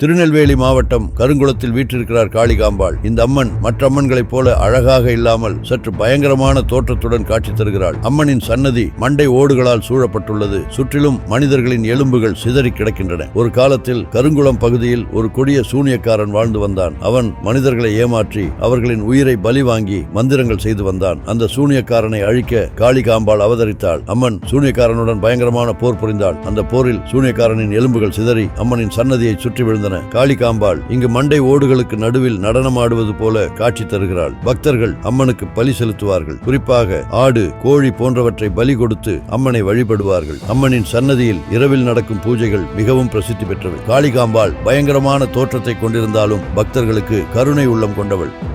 திருநெல்வேலி மாவட்டம் கருங்குளத்தில் வீற்றிருக்கிறார் காளிகாம்பாள். இந்த அம்மன் மற்ற அம்மன்களைப் போல அழகாக இல்லாமல் சற்று பயங்கரமான தோற்றத்துடன் காட்சி தருகிறாள். அம்மனின் சன்னதி மண்டை ஓடுகளால் சூழப்பட்டுள்ளது. சுற்றிலும் மனிதர்களின் எலும்புகள் சிதறி கிடக்கின்றன. ஒரு காலத்தில் கருங்குளம் பகுதியில் ஒரு கொடிய சூனியக்காரன் வாழ்ந்து வந்தான். அவன் மனிதர்களை ஏமாற்றி அவர்களின் உயிரை பலி வாங்கி மந்திரங்கள் செய்து வந்தான். அந்த சூனியக்காரனை அழிக்க காளிகாம்பாள் அவதரித்தாள். அம்மன் சூனியக்காரனுடன் பயங்கரமான போர் புரிந்தாள். அந்த போரில் சூனியக்காரனின் எலும்புகள் சிதறி அம்மனின் சன்னதியை சுற்றி விழுந்தன. காளிகாம்பாள் இங்கு மண்டை ஓடுகளுக்கு நடுவில் நடனமாடுவது போல காட்சி தருகிறாள். பக்தர்கள் அம்மனுக்கு பலி செலுத்துவார்கள். குறிப்பாக ஆடு கோழி போன்றவற்றை பலி கொடுத்து அம்மனை வழிபடுவார்கள். அம்மனின் சன்னதியில் இரவில் நடக்கும் பூஜைகள் மிகவும் பிரசித்தி பெற்றவை. காளிகாம்பாள் பயங்கரமான தோற்றத்தை கொண்டிருந்தாலும் பக்தர்களுக்கு கருணை உள்ளம் கொண்டவள்.